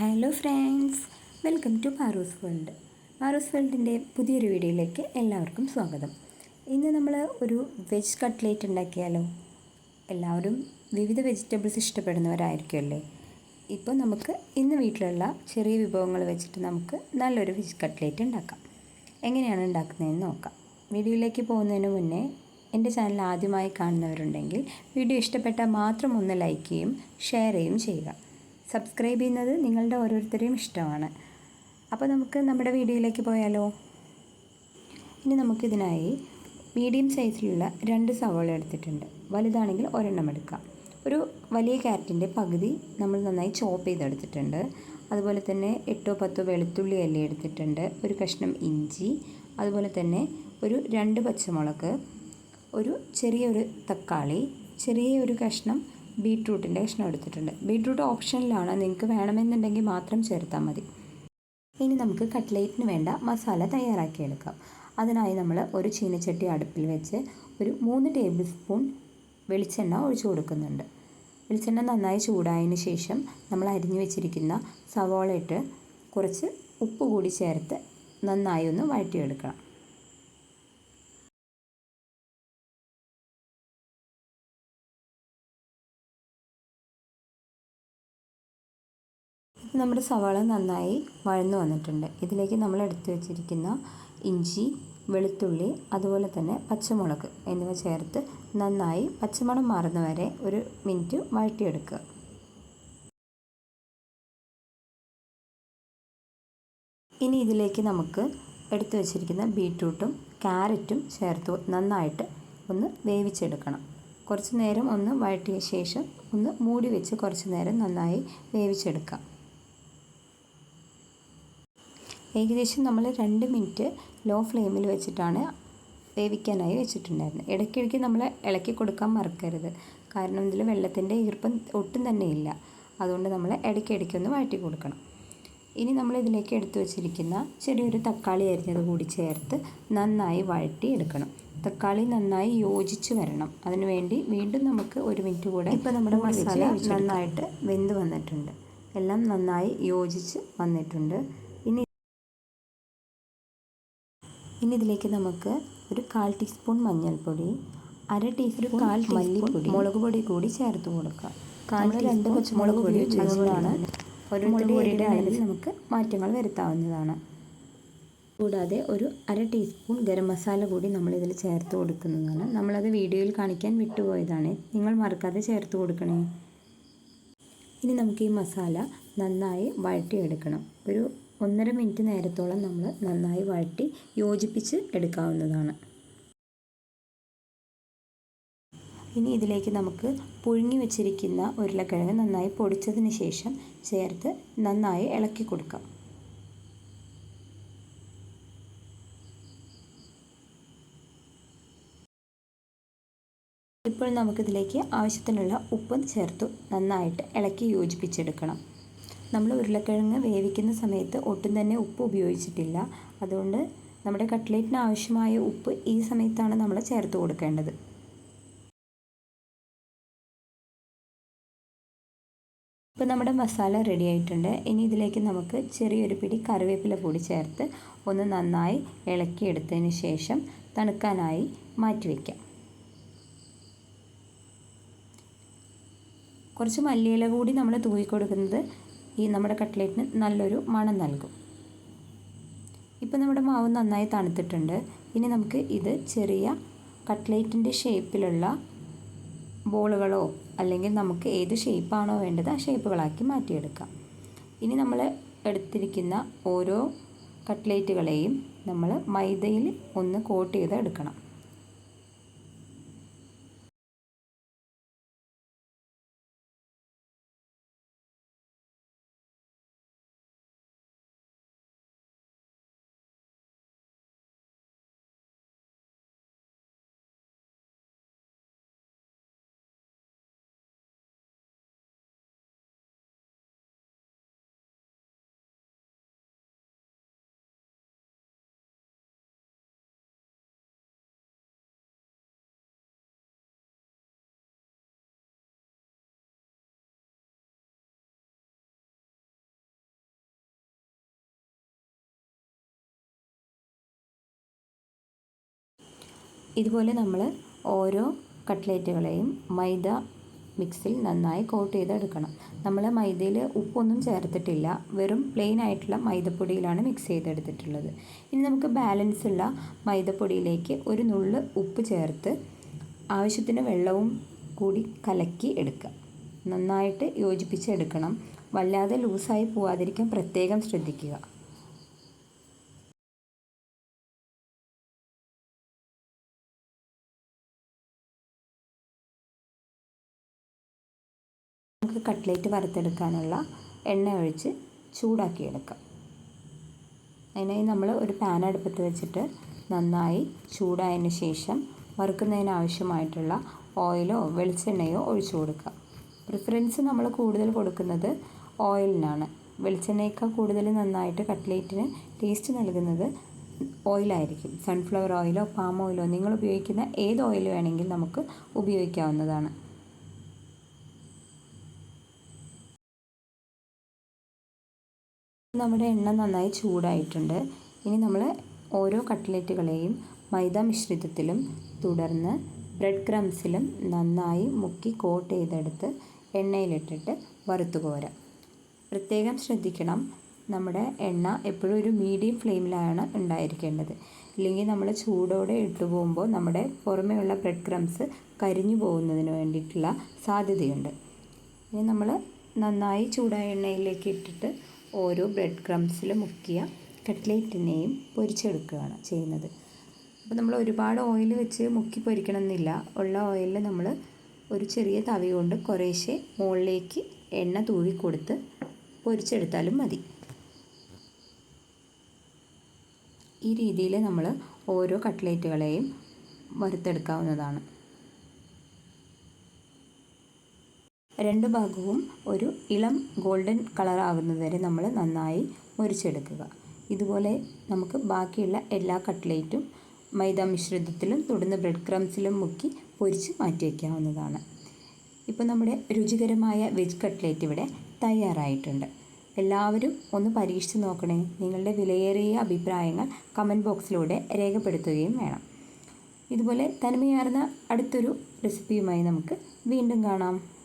Hello friends welcome to Paaru's World Paaru's വേൾഡിന്റെ പുതിയൊരു വീഡിയോയിലേക്ക് എല്ലാവർക്കും സ്വാഗതം. ഇന്ന് നമ്മൾ ഒരു വെജ് കട്ട്ലേറ്റ് ഉണ്ടാക്കിയാലോ? എല്ലാവരും വിവിധ വെജിറ്റബിൾസ് ഇഷ്ടപ്പെടുന്നവരായിരിക്കുമല്ലേ? ഇപ്പോൾ നമുക്ക് ഇന്ന് വീട്ടിലുള്ള ചെറിയ വിഭവങ്ങൾ വെച്ചിട്ട് നമുക്ക് നല്ലൊരു വെജ് കട്ട്ലേറ്റ് ഉണ്ടാക്കാം. എങ്ങനെയാണ് ഉണ്ടാക്കുന്നതെന്ന് നോക്കാം. വീഡിയോയിലേക്ക് പോകുന്നതിന് മുന്നേ എന്റെ ചാനൽ ആദ്യമായി കാണുന്നവരുണ്ടെങ്കിൽ വീഡിയോ ഇഷ്ടപ്പെട്ടാൽ മാത്രം ഒന്ന് ലൈക്ക് ചെയ്യും ഷെയർ ചെയ്യും ചെയ്യുക. സബ്സ്ക്രൈബ് ചെയ്യുന്നത് നിങ്ങളുടെ ഓരോരുത്തരെയും ഇഷ്ടമാണ്. അപ്പോൾ നമുക്ക് നമ്മുടെ വീഡിയോയിലേക്ക് പോയാലോ? ഇനി നമുക്കിതിനായി മീഡിയം സൈസിലുള്ള രണ്ട് സവാള എടുത്തിട്ടുണ്ട്. വലുതാണെങ്കിൽ ഒരെണ്ണം എടുക്കാം. ഒരു വലിയ ക്യാരറ്റിന്റെ പകുതി നമ്മൾ നന്നായി ചോപ്പ് ചെയ്തെടുത്തിട്ടുണ്ട്. അതുപോലെ തന്നെ എട്ടോ പത്തോ വെളുത്തുള്ളി അല്ലി എടുത്തിട്ടുണ്ട്. ഒരു കഷ്ണം ഇഞ്ചി. അതുപോലെ തന്നെ ഒരു രണ്ട് പച്ചമുളക്. ഒരു ചെറിയൊരു തക്കാളി. ചെറിയൊരു കഷ്ണം ബീട്രൂട്ടിന്റെ കഷ്ണം എടുത്തിട്ടുണ്ട്. ബീട്രൂട്ട് ഓപ്ഷനിലാണ്. നിങ്ങൾക്ക് വേണമെന്നുണ്ടെങ്കിൽ മാത്രം ചേർത്താൽ മതി. ഇനി നമുക്ക് കട്ട്ലേറ്റിന് വേണ്ട മസാല തയ്യാറാക്കിയെടുക്കാം അതിനായി നമ്മൾ ഒരു ചീനച്ചട്ടി അടുപ്പിൽ വെച്ച് ഒരു മൂന്ന് ടേബിൾ സ്പൂൺ വെളിച്ചെണ്ണ ഒഴിച്ചു കൊടുക്കുന്നുണ്ട്. വെളിച്ചെണ്ണ നന്നായി ചൂടായതിന് ശേഷം നമ്മൾ അരിഞ്ഞു വെച്ചിരിക്കുന്ന സവോള ഇട്ട് കുറച്ച് ഉപ്പ് കൂടി ചേർത്ത് നന്നായി ഒന്ന് വഴറ്റിയെടുക്കണം. നമ്മുടെ സവാള നന്നായി വഴന്നു വന്നിട്ടുണ്ട്. ഇതിലേക്ക് നമ്മൾ എടുത്തു വെച്ചിരിക്കുന്ന ഇഞ്ചി വെളുത്തുള്ളി അതുപോലെ തന്നെ പച്ചമുളക് എന്നിവ ചേർത്ത് നന്നായി പച്ചമണം മാറുന്നവരെ ഒരു മിനിറ്റ് വഴറ്റിയെടുക്കുക. ഇനി ഇതിലേക്ക് നമുക്ക് എടുത്തു വെച്ചിരിക്കുന്ന ബീട്രൂട്ടും ക്യാരറ്റും ചേർത്ത് നന്നായിട്ട് ഒന്ന് വേവിച്ചെടുക്കണം. കുറച്ച് നേരം ഒന്ന് വഴറ്റിയ ശേഷം ഒന്ന് മൂടി വെച്ച് കുറച്ച് നേരം നന്നായി വേവിച്ചെടുക്കാം. ഏകദേശം നമ്മൾ രണ്ട് മിനിറ്റ് ലോ ഫ്ലെയിമിൽ വെച്ചിട്ടാണ് വേവിക്കാനായി വെച്ചിട്ടുണ്ടായിരുന്നത്. ഇടയ്ക്കിടയ്ക്ക് നമ്മൾ ഇളക്കി കൊടുക്കാൻ മറക്കരുത്. കാരണം ഇതിൽ വെള്ളത്തിന്റെ ഈർപ്പം ഒട്ടും തന്നെ ഇല്ല. അതുകൊണ്ട് നമ്മൾ ഇടയ്ക്കിടയ്ക്ക് ഒന്ന് വഴറ്റി കൊടുക്കണം. ഇനി നമ്മൾ ഇതിലേക്ക് എടുത്തു വെച്ചിരിക്കുന്ന ചെറിയൊരു തക്കാളി അരിഞ്ഞത് കൂടി ചേർത്ത് നന്നായി വഴറ്റി എടുക്കണം. തക്കാളി നന്നായി യോജിച്ച് വരണം. അതിനുവേണ്ടി വീണ്ടും നമുക്ക് ഒരു മിനിറ്റ് കൂടെ ഇപ്പോൾ നമ്മുടെ മസാല നന്നായിട്ട് വെന്ത് വന്നിട്ടുണ്ട്. എല്ലാം നന്നായി യോജിച്ച് വന്നിട്ടുണ്ട്. ഇനി ഇതിലേക്ക് നമുക്ക് ഒരു കാൽ ടീസ്പൂൺ മഞ്ഞൾപ്പൊടി അര ടീസ്പൂൺ കാൽ മല്ലിപ്പൊടി മുളക് പൊടി കൂടി ചേർത്ത് കൊടുക്കുക കാൽ രണ്ട് പച്ചമുളക് പൊടി വെച്ചതുകൊണ്ടാണ് ഒരു മുളക് പൊടിയുടെ അളവിൽ നമുക്ക് മാറ്റങ്ങൾ വരുത്താവുന്നതാണ്. കൂടാതെ ഒരു അര ടീസ്പൂൺ ഗരം മസാല കൂടി നമ്മൾ ഇതിൽ ചേർത്ത് കൊടുക്കുന്നതാണ്. നമ്മളത് വീഡിയോയിൽ കാണിക്കാൻ വിട്ടുപോയതാണ്. നിങ്ങൾ മറക്കാതെ ചേർത്ത് കൊടുക്കണേ. ഇനി നമുക്ക് ഈ മസാല നന്നായി വഴറ്റിയെടുക്കണം. ഒരു ഒന്നര മിനിറ്റ് നേരത്തോളം നമ്മൾ നന്നായി വഴറ്റി യോജിപ്പിച്ച് എടുക്കാവുന്നതാണ്. ഇനി ഇതിലേക്ക് നമുക്ക് പുഴുങ്ങി വെച്ചിരിക്കുന്ന ഉരുളക്കിഴങ്ങ് നന്നായി പൊടിച്ചതിന് ശേഷം ചേർത്ത് നന്നായി ഇളക്കി കൊടുക്കാം. ഇപ്പോൾ നമുക്കിതിലേക്ക് ആവശ്യത്തിനുള്ള ഉപ്പ് ചേർത്ത് നന്നായിട്ട് ഇളക്കി യോജിപ്പിച്ചെടുക്കണം. നമ്മൾ ഉരുളക്കിഴങ്ങ് വേവിക്കുന്ന സമയത്ത് ഒട്ടും തന്നെ ഉപ്പ് ഉപയോഗിച്ചിട്ടില്ല. അതുകൊണ്ട് നമ്മുടെ കട്ട്ലേറ്റിന് ആവശ്യമായ ഉപ്പ് ഈ സമയത്താണ് നമ്മൾ ചേർത്ത് കൊടുക്കേണ്ടത്. ഇപ്പോൾ നമ്മുടെ മസാല റെഡി ആയിട്ടുണ്ട്. ഇനി ഇതിലേക്ക് നമുക്ക് ചെറിയൊരു പിടി കറിവേപ്പില കൂടി ചേർത്ത് ഒന്ന് നന്നായി ഇളക്കിയെടുത്തതിന് ശേഷം തണുക്കാനായി മാറ്റിവെക്കാം കുറച്ച് മല്ലിയില കൂടി നമ്മൾ തൂക്കി കൊടുക്കുന്നത് ഈ നമ്മുടെ കട്ട്ലേറ്റിന് നല്ലൊരു മണം നൽകും. ഇപ്പോൾ നമ്മുടെ മാവ് നന്നായി തണുത്തിട്ടുണ്ട്. ഇനി നമുക്ക് ഇത് ചെറിയ കട്ട്ലേറ്റിന്റെ ഷേപ്പിലുള്ള ബോളുകളോ അല്ലെങ്കിൽ നമുക്ക് ഏത് ഷേപ്പാണോ വേണ്ടത് ആ ഷേപ്പുകളാക്കി മാറ്റിയെടുക്കാം. ഇനി നമ്മൾ എടുത്തിരിക്കുന്ന ഓരോ കട്ട്ലേറ്റുകളെയും നമ്മൾ മൈദയിൽ ഒന്ന് കോട്ട് ചെയ്ത് എടുക്കണം ഇതുപോലെ നമ്മൾ ഓരോ കട്ട്ലേറ്റുകളെയും മൈദ മിക്സിൽ നന്നായി കോട്ട് ചെയ്തെടുക്കണം. നമ്മൾ മൈദയിൽ ഉപ്പൊന്നും ചേർത്തിട്ടില്ല. വെറും പ്ലെയിൻ ആയിട്ടുള്ള മൈദപ്പൊടിയിലാണ് മിക്സ് ചെയ്തെടുത്തിട്ടുള്ളത്. ഇനി നമുക്ക് ബാലൻസ് ഉള്ള മൈദപ്പൊടിയിലേക്ക് ഒരു നുള്ള് ഉപ്പ് ചേർത്ത് ആവശ്യത്തിന് വെള്ളവും കൂടി കലക്കി എടുക്കുക. നന്നായിട്ട് യോജിപ്പിച്ചെടുക്കണം. വല്ലാതെ ലൂസായി പോവാതിരിക്കാൻ പ്രത്യേകം ശ്രദ്ധിക്കുക. നമുക്ക് കട്ട്ലേറ്റ് വറുത്തെടുക്കാനുള്ള എണ്ണ ഒഴിച്ച് ചൂടാക്കിയെടുക്കാം. അതിനായി നമ്മൾ ഒരു പാൻ അടുപ്പത്ത് വെച്ചിട്ട് നന്നായി ചൂടായതിന് ശേഷം വറുക്കുന്നതിന് ആവശ്യമായിട്ടുള്ള ഓയിലോ വെളിച്ചെണ്ണയോ ഒഴിച്ചു കൊടുക്കുക. പ്രിഫറൻസ് നമ്മൾ കൂടുതൽ കൊടുക്കുന്നത് ഓയിലിനാണ്. വെളിച്ചെണ്ണയേക്കാൾ കൂടുതൽ നന്നായിട്ട് കട്ട്ലേറ്റിന് ടേസ്റ്റ് നൽകുന്നത് ഓയിലായിരിക്കും സൺഫ്ലവർ ഓയിലോ പാം ഓയിലോ നിങ്ങൾ ഉപയോഗിക്കുന്ന ഏത് ഓയിൽ വേണമെങ്കിൽ നമുക്ക് ഉപയോഗിക്കാവുന്നതാണ്. നമ്മുടെ എണ്ണ നന്നായി ചൂടായിട്ടുണ്ട്. ഇനി നമ്മൾ ഓരോ കട്ട്ലറ്റുകളെയും മൈദ മിശ്രിതത്തിലും തുടർന്ന് ബ്രെഡ് ക്രംസിലും നന്നായി മുക്കി കോട്ട് ചെയ്തെടുത്ത് എണ്ണയിലിട്ടിട്ട് വറുത്തു കോരാം. പ്രത്യേകം ശ്രദ്ധിക്കണം നമ്മുടെ എണ്ണ എപ്പോഴും ഒരു മീഡിയം ഫ്ലെയിമിലാണ് ഉണ്ടായിരിക്കേണ്ടത്. ഇല്ലെങ്കിൽ നമ്മൾ ചൂടോടെ ഇട്ടു പോകുമ്പോൾ നമ്മുടെ പുറമെയുള്ള ബ്രെഡ് ക്രംസ് കരിഞ്ഞു പോകുന്നതിന് വേണ്ടിയിട്ടുള്ള സാധ്യതയുണ്ട്. ഇനി നമ്മൾ നന്നായി ചൂടായ എണ്ണയിലേക്ക് ഇട്ടിട്ട് ഓരോ ബ്രെഡ് ക്രംസിൽ മുക്കിയ കട്ട്ലേറ്റിനെയും പൊരിച്ചെടുക്കുകയാണ് ചെയ്യുന്നത്. അപ്പോൾ നമ്മൾ ഒരുപാട് ഓയിൽ വെച്ച് മുക്കി പൊരിക്കണമെന്നില്ല. ഉള്ള ഓയിലിൽ നമ്മൾ ഒരു ചെറിയ തവി കൊണ്ട് കുറേശ്ശെ മുകളിലേക്ക് എണ്ണ തൂവി കൊടുത്ത് പൊരിച്ചെടുത്താലും മതി. ഈ രീതിയിൽ നമ്മൾ ഓരോ കട്ട്ലേറ്റുകളെയും വറുത്തെടുക്കാവുന്നതാണ്. രണ്ട് ഭാഗവും ഒരു ഇളം ഗോൾഡൻ കളർ ആകുന്നത് വരെ നമ്മൾ നന്നായി മുരിച്ചെടുക്കുക ഇതുപോലെ നമുക്ക് ബാക്കിയുള്ള എല്ലാ കട്ട്ലേറ്റും മൈദ മിശ്രിതത്തിലും തുടർന്ന് ബ്രെഡ് ക്രംസിലും മുക്കി പൊരിച്ച് മാറ്റി വയ്ക്കാവുന്നതാണ് ഇപ്പോൾ നമ്മുടെ രുചികരമായ വെജ് കട്ട്ലേറ്റ് ഇവിടെ തയ്യാറായിട്ടുണ്ട്. എല്ലാവരും ഒന്ന് പരീക്ഷിച്ച് നോക്കണേ. നിങ്ങളുടെ വിലയേറിയ അഭിപ്രായങ്ങൾ കമന്റ് ബോക്സിലൂടെ രേഖപ്പെടുത്തുകയും വേണം. ഇതുപോലെ തനിമയാർന്ന അടുത്തൊരു റെസിപ്പിയുമായി നമുക്ക് വീണ്ടും കാണാം.